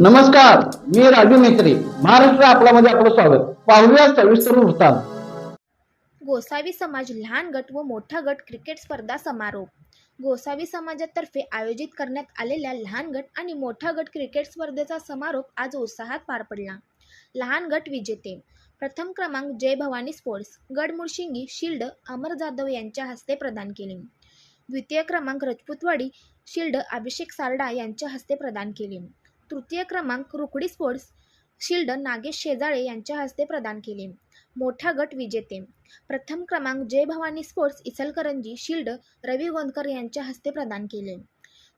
नमस्कार मी राजू मेत्री महाराष्ट्र आपल्यामध्ये आपलं स्वागत. पाहूया सविस्तर वृत्तांत. गोसावी समाज लहान गट व मोठा गट क्रिकेट स्पर्धा समारोप. गोसावी समाजातर्फे आयोजित करण्यात आलेल्या लहान गट आणि मोठा गट क्रिकेट स्पर्धेचा समारोप आज उत्साहात पार पडला. लहान गट विजेते. प्रथम क्रमांक जय भवानी स्पोर्ट्स. गडमुळशिंगी शिल्ड अमर जाधव यांच्या हस्ते प्रदान केले. द्वितीय क्रमांक रजपूतवाडी शिल्ड अभिषेक सारडा यांच्या हस्ते प्रदान केले. तृतीय क्रमांक रुकडी स्पोर्ट्स शिल्ड नागेश शेजाळे यांच्या हस्ते प्रदान केले. मोठा गट विजेते. प्रथम क्रमांक जय भवानी स्पोर्ट्स इचलकरंजी शिल्ड रवी गोंदकर यांच्या हस्ते प्रदान केले.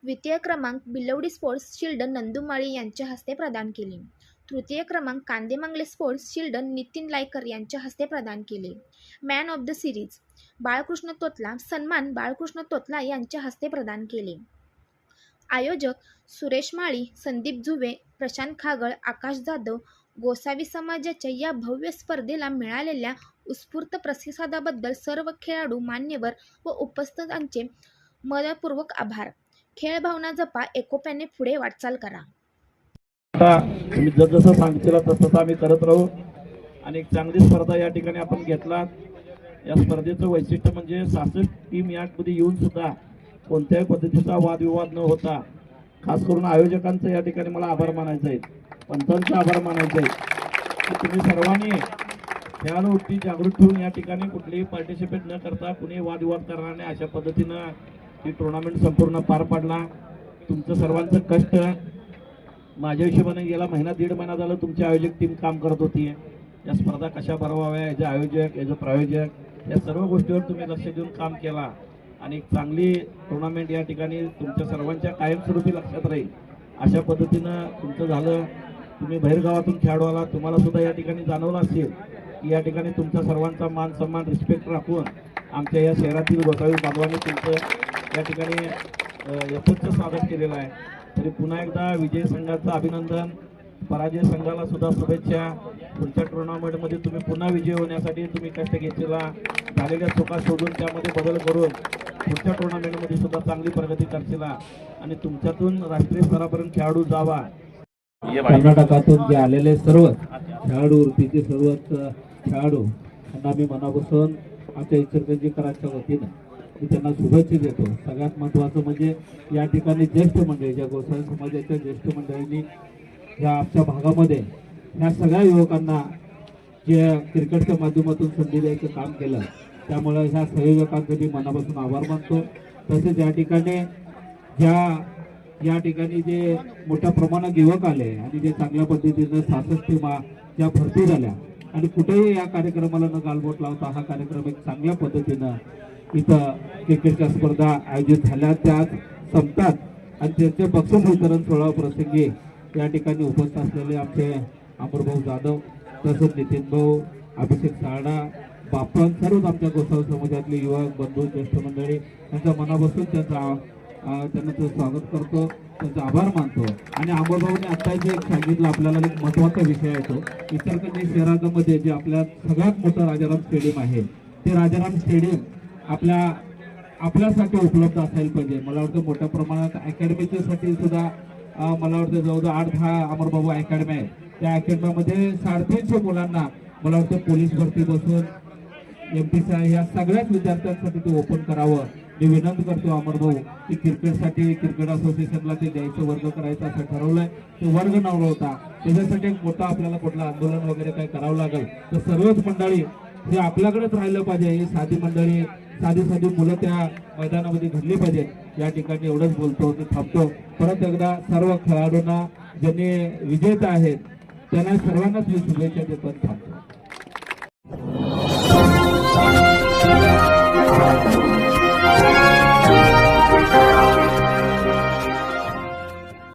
द्वितीय क्रमांक बिलवडी स्पोर्ट्स शिल्ड नंदुमाळी यांच्या हस्ते प्रदान केले. तृतीय क्रमांक कांदेमांगले स्पोर्ट्स शिल्ड नितीन लायकर यांच्या हस्ते प्रदान केले. Man of the series Balkrishna Totla सन्मान बाळकृष्ण तोतला यांच्या हस्ते प्रदान केले. आयोजक सुरेश माळी संदीप जुवे प्रशांत खागळ आकाश जाधव गोसावी समाजाच्या या भव्य स्पर्धेला मिळालेल्या उत्स्फूर्त प्रतिसादाबद्दल सर्व खेळाडू मान्यवर व उपस्थितांचे मनपूर्वक आभार. खेळ भावना जपा एकोप्याने पुढे वाटचाल करा. आता तुम्ही जसं सांगशील तसं आम्ही करत राहू. आणि एक चांगली स्पर्धा या ठिकाणी आपण घेतला या स्पर्धेचं वैशिष्ट्य म्हणजे सहासष्ट टीम यामध्ये येऊन सुद्धा कोणत्याही पद्धतीचा वादविवाद न होता खास करून आयोजकांचं या ठिकाणी मला आभार मानायचं आहे. पंचांचे आभार मानायचे आहेत की तुम्ही सर्वांनी खेळाडूवृत्ती जागृत ठेवून या ठिकाणी कुठलीही पार्टिसिपेट न करता कुणी वादविवाद करणार नाही अशा पद्धतीनं ही टुर्नामेंट संपूर्ण पार पाडला. तुमचं सर्वांचं कष्ट माझ्या हिशोबाने गेला महिना दीड महिना झालं तुमची आयोजक टीम काम करत होती. या स्पर्धा कशा भरवाव्या? याचे आयोजक याचे प्रायोजक या सर्व गोष्टीवर तुम्ही लक्ष देऊन काम केला. आणि एक चांगली टुर्नामेंट या ठिकाणी तुमच्या सर्वांच्या कायमस्वरूपी लक्षात राहील. अशा पद्धतीनं तुमचं झालं तुम्ही बाहेरगावातून खेळाडू आला तुम्हाला सुद्धा या ठिकाणी जाणवलं असेल की या ठिकाणी तुमचा सर्वांचा मान सन्मान रिस्पेक्ट राखून आमच्या या शहरातील गोसावी बांधवांनी तुमचं या ठिकाणी अ, यथोच्च स्वागत केलेलं आहे. तरी पुन्हा एकदा विजय संघाचं अभिनंदन पराजय संघाला सुद्धा शुभेच्छा. पुढच्या टुर्नामेंटमध्ये तुम्ही पुन्हा विजय होण्यासाठी तुम्ही कष्ट घेतलेला झालेल्या चुका शोधून त्यामध्ये बदल करून पुढच्या टुर्नामेंटमध्ये सुद्धा चांगली प्रगती करशीला आणि तुमच्यातून राष्ट्रीय स्तरापर्यंत खेळाडू जावा. कर्नाटकातून जे आलेले सर्व खेळाडू वृत्तीचे सर्वच खेळाडू यांना मी मनापासून आमच्या इचलकरंजीकरांच्या वतीनं मी त्यांना शुभेच्छा देतो. सगळ्यात महत्त्वाचं म्हणजे या ठिकाणी ज्येष्ठ मंडळी ज्या गोसावी समाजाच्या ज्येष्ठ मंडळींनी या आमच्या भागामध्ये ह्या सगळ्या युवकांना जे क्रिकेटच्या माध्यमातून संधी द्यायचं काम केलं त्यामुळे ह्या संयोजकांचे मी मनापासून आभार मानतो. तसेच या ठिकाणी ज्या या ठिकाणी जे मोठ्या प्रमाणात युवक आले आणि जे चांगल्या पद्धतीनं सासष्ट टीमा ज्या भरती झाल्या आणि कुठेही या कार्यक्रमाला न गालबोट लावता हा कार्यक्रम एक चांगल्या पद्धतीनं इथं क्रिकेटच्या स्पर्धा आयोजित झाल्या. त्यात संपतात आणि त्यांचे बक्षीस वितरण सोहळा प्रसंगी या ठिकाणी उपस्थित असलेले आमचे अमरभाऊ जाधव तसंच नितीन भाऊ अभिषेक साडा बापन सर्वच आमच्या गोसावी समाजातले युवक बंधू ज्येष्ठ मंडळी यांच्या मनापासून त्यांचा त्यांना ते स्वागत करतो त्यांचा आभार मानतो. आणि अमरभाऊने आता जे सांगितलं आपल्याला एक महत्त्वाचा विषय आहे तो. इचलकरंजी शहरामध्ये जे आपल्या सगळ्यात मोठं राजाराम स्टेडियम आहे ते राजाराम स्टेडियम आपल्या आपल्यासाठी उपलब्ध असायला पाहिजे. मला वाटतं मोठ्या प्रमाणात अकॅडमीच्यासाठी सुद्धा मला वाटतं जवळजवळ आठ दहा अमरबाबू अकॅडमी आहे त्या अकॅडमीमध्ये साडेतीनशे मुलांना मला वाटतं पोलीस भरती बसून एम पी सी या सगळ्याच विद्यार्थ्यांसाठी ते ओपन करावं. मी विनंती करतो अमर भाऊ की क्रिकेटसाठी क्रिकेट असोसिएशनला ते द्यायचं वर्ग करायचं असं ठरवलंय. ते वर्ग नवला होता त्याच्यासाठी एक मोठा आपल्याला कुठलं आंदोलन वगैरे काही करावं लागेल. तर सर्वच मंडळी हे आपल्याकडेच राहिलं पाहिजे. ही साधी मंडळी साधी साधी मुलं त्या मैदानामध्ये घडली पाहिजेत. या ठिकाणी एवढंच बोलतो ते थांबतो. परत एकदा सर्व खेळाडूंना ज्यांनी विजेता आहेत त्यांना सर्वांनाच मी शुभेच्छा देतो थांबतो.